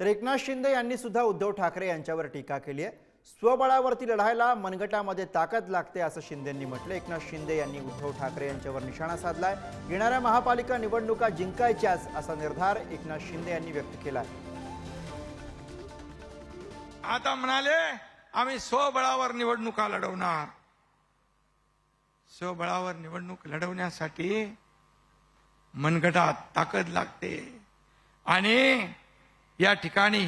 तर एकनाथ शिंदे यांनी सुद्धा उद्धव ठाकरे यांच्यावर टीका केली आहे. स्वबळावरती लढायला मनगटामध्ये ताकद लागते असं शिंदेंनी म्हटलं एकनाथ शिंदे यांनी उद्धव ठाकरे यांच्यावर निशाणा साधलाय. येणाऱ्या महापालिका निवडणुका जिंकायच्याच असा निर्धार एकनाथ शिंदे यांनी व्यक्त केला आहे आता म्हणाले आम्ही स्वबळावर निवडणुका लढवणार. स्वबळावर निवडणूक लढवण्यासाठी मनगटात ताकद लागते. आणि या ठिकाणी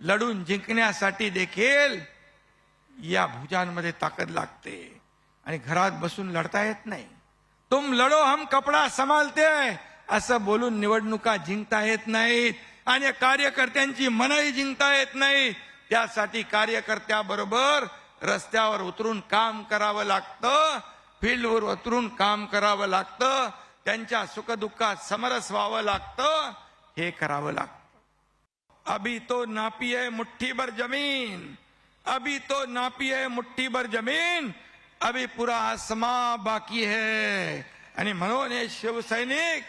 लढून जिंकण्यासाठी देखील या भुजांमध्ये ताकद लागते आणि घरात बसून लढता येत नाही. तुम लढो हम कपडा संभालते असं बोलून निवडणुका जिंकता येत नाहीत आणि कार्यकर्त्यांची मनही जिंकता येत नाही त्यासाठी कार्यकर्त्याबरोबर रस्त्यावर उतरून काम करावं लागतं फील्डवर उतरून काम करावं लागतं त्यांच्या सुखदुःखात समरस व्हावं लागतं हे करावं लागतं. अभी तो नापी है मुट्ठी भर जमीन। अभी तो नापी है मुट्ठी भर जमीन। अभी पुरा आसमा बाकी है। आणि म्हणून हे शिवसैनिक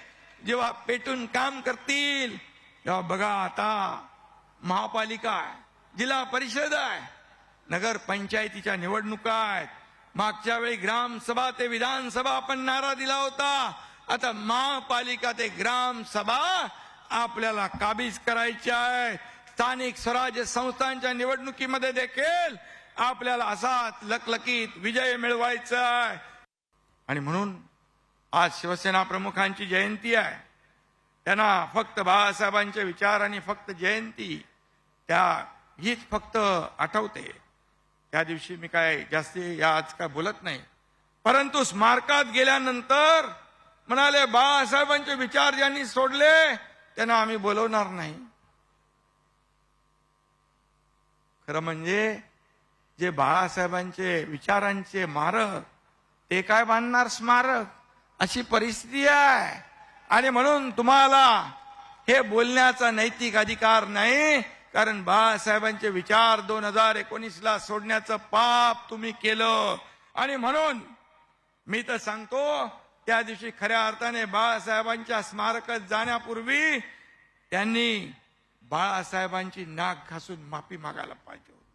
जेव्हा पेटून काम करतील तेव्हा बघा आता महापालिका आहे जिल्हा परिषद आहे नगर पंचायतीच्या निवडणुका आहेत। मागच्या वेळी ग्रामसभा ते विधानसभा आपण नारा दिला होता। आता महापालिका ते ग्रामसभा आपल्याला काबीज करायची आहे. स्थानिक स्वराज्य संस्थांच्या निवडणुकीमध्ये देखील आपल्याला असाच लकलकीत विजय मिळवायचा आहे. आणि म्हणून आज शिवसेना प्रमुखांची जयंती आहे. त्यांना फक्त बाळासाहेबांचे विचार आणि फक्त जयंती त्या हीच फक्त आठवते. त्या दिवशी मी काय जास्ती या आज काय बोलत नाही. परंतु स्मारकात गेल्यानंतर म्हणाले बाळासाहेबांचे विचार ज्यांनी सोडले त्यांना आम्ही बोलवणार नाही. खरं म्हणजे जे बाळासाहेबांचे विचारांचे मारक ते काय बांधणार स्मारक? अशी परिस्थिती आहे. आणि म्हणून तुम्हाला हे बोलण्याचा नैतिक अधिकार नाही कारण बाळासाहेबांचे विचार दोन हजार एकोणीसला सोडण्याचं पाप तुम्ही केलं. आणि म्हणून मी तर सांगतो त्या दिवशी खऱ्या अर्थाने बाळासाहेबांच्या स्मारकात जाण्यापूर्वी त्यांनी बाळासाहेबांची नाक घासून माफी मागायला पाहिजे होती.